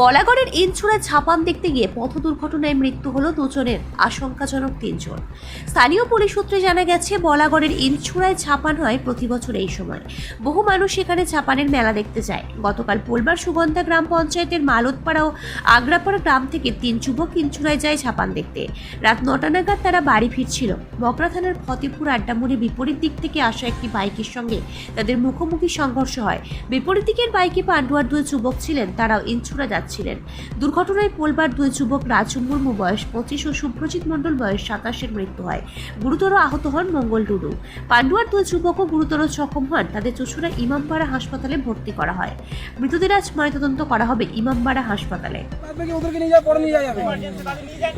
বলাগড়ের ইনছুড়ায় ছাপান দেখতে গিয়ে পথ দুর্ঘটনায় মৃত্যু হলো দুজনের, আশঙ্কাজনক তিনজন। স্থানীয় পুলিশ সূত্রে জানা গেছে, বলাগড়ের ইনছুড়ায় ছাপান হয় প্রতি বছর এই সময়। বহু মানুষ সেখানে ছাপানের মেলা দেখতে যায়। গতকাল পোলবার সুগন্ধা গ্রাম পঞ্চায়েতের মালতপাড়া ও আগ্রাপাড়া গ্রাম থেকে তিন যুবক ইনছুড়ায় যায় ছাপান দেখতে। রাত নটা নাগাদ তারা বাড়ি ফিরছিল। মগরা থানার ফতেপুর আড্ডামুড়ে বিপরীত দিক থেকে আসা একটি বাইকের সঙ্গে তাদের মুখোমুখি সংঘর্ষ হয়। বিপরীত দিকের বাইকে পান্ডুয়ার দুই যুবক ছিলেন, তারাও ইনছুরা যাচ্ছিলেন। দুর্ঘটনায় পোলবার দুই যুবক রাজু মুর্মু বয়স পঁচিশ ও শুভ্রজিৎ মণ্ডল বয়স সাতাশের মৃত্যু হয়। গুরুতর আহত হন মঙ্গল টুডু পান্ডুয়ার দুই যুবকও গুরুতর জখম হন। তাদের চুচুড়া ইমামবাড়া হাসপাতালে ভর্তি করা হয়। মৃতদের আজ ময়নাতদন্ত করা হবে ইমামবাড়া হাসপাতালে।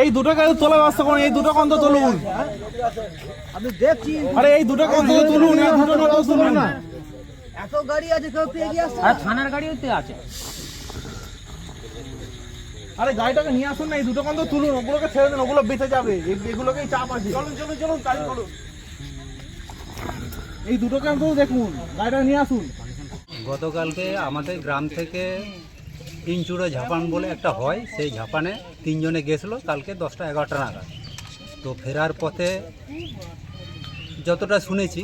এই দুটো গাড়ি তোলা ব্যবস্থা করুন এই দুটো কন্ত তুলুন। আপনি দেখছি আরে এই দুটো কন্ত তুলুন এই দুটো কন্ত তুলুন না। এত গাড়ি আছে কেউ পেয়ে গিয়ে থানার গাড়িওতে আছে। আরে গাড়িটাকে নিয়ে আসুন না এই দুটো কন্ত তুলুন ওগুলোকে ছেড়ে দেন ওগুলো বেঁচে যাবে এই- এগুলোকেই চাপ আছে। চলুন চলুন চলুন গাড়ি চলুন এই দুটো কন্ত দেখুন গাড়িটা নিয়ে আসুন। গতকালকে আমাদের গ্রাম থেকে তিনচুড়ো ঝাপান বলে একটা হয় সেই ঝাপানে তিনজনে গেছিল কালকে দশটা এগারোটা নাগাদ। তো ফেরার পথে যতটা শুনেছি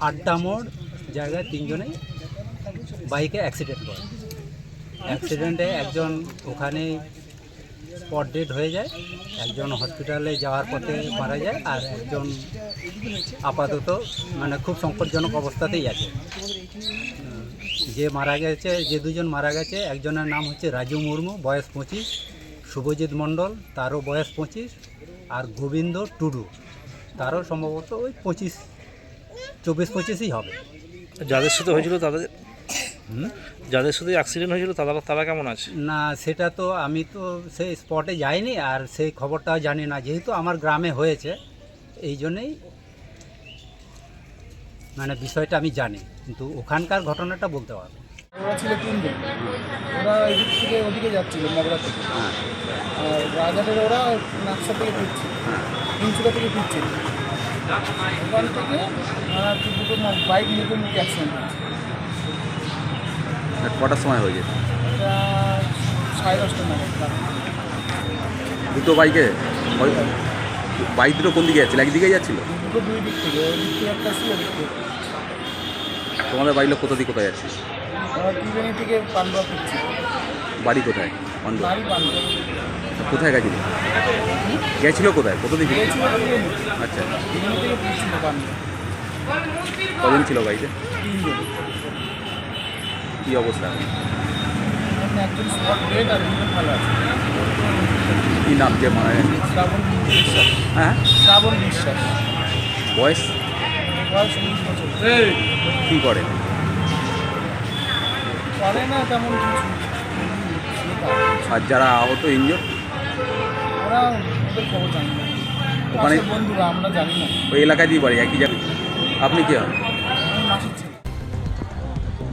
আড্ডা মোড় জায়গায় তিনজনে বাইকে অ্যাক্সিডেন্ট করে। অ্যাক্সিডেন্টে একজন ওখানেই স্পট ডেড হয়ে যায়, একজন হসপিটালে যাওয়ার পথে মারা যায় আর একজন আপাতত মানে খুব সংকটজনক অবস্থাতেই আছে যে মারা গেছে, যে দুজন মারা গেছে, একজনের নাম হচ্ছে রাজু মুর্মু, বয়স পঁচিশ, শুভজিৎ মণ্ডল, তারও বয়স পঁচিশ, আর গোবিন্দ টুডু, তারও সম্ভবত ওই পঁচিশ, চব্বিশ পঁচিশই হবে যাদের সাথে হয়েছিল তাদের? যাদের শুধু অ্যাক্সিডেন্ট হয়েছিল তারা তারা কেমন আছে? না সেটা তো আমি তো সেই স্পটে যাইনি আর সেই খবরটাও জানি না। যেহেতু আমার গ্রামে হয়েছে এই জন্যেই মানে বিষয়টা আমি জানি। কিন্তু ওখানকার ঘটনাটা বলতে পারব ওরা ছিল তিনজন। ওরা এদিক থেকে ওদিকে যাচ্ছিল মগরা থেকে আর রাজাদের ওরা নাকশা থেকে ফিরছিল থেকে ফিরছিল ওখান থেকে দুটো বাইক মুখোমুখি অ্যাক্সিডেন্ট হয়েছে। কটার সময় হয়ে রাত। দুটো বাইকে? বাইক দুটো কোন দিকে যাচ্ছিল? একদিকে যাচ্ছিল? তোমাদের বাড়ির লোক কোথা দিকে কোথায় যাচ্ছে? ওরা ত্রিবেণী থেকে পান্ডুয়া ফিরছিল বাড়ি কোথায়? কোথায় গেছিল? গেছিল কোথায়? কোথা দিকে আচ্ছা। কজন ছিল বাইকে তিনজন কী অবস্থা এখন? এখানে একজন স্পট ডেট আর দুজন ভালো আছে। কী নাম যে মারা গেছে? শ্রাবণ বিশ্বাস। হ্যাঁ? শ্রাবণ বিশ্বাস। বয়স? কী করে? করে না তেমন কিছু। আর যারা আহত ইঞ্জর ওরা ওদের খবর জানি না। ওখানে- বন্ধুরা আমরা জানি না। ওই এলাকায় দিয়ে বাড়ি একই জায়গায়। আপনি কি? হন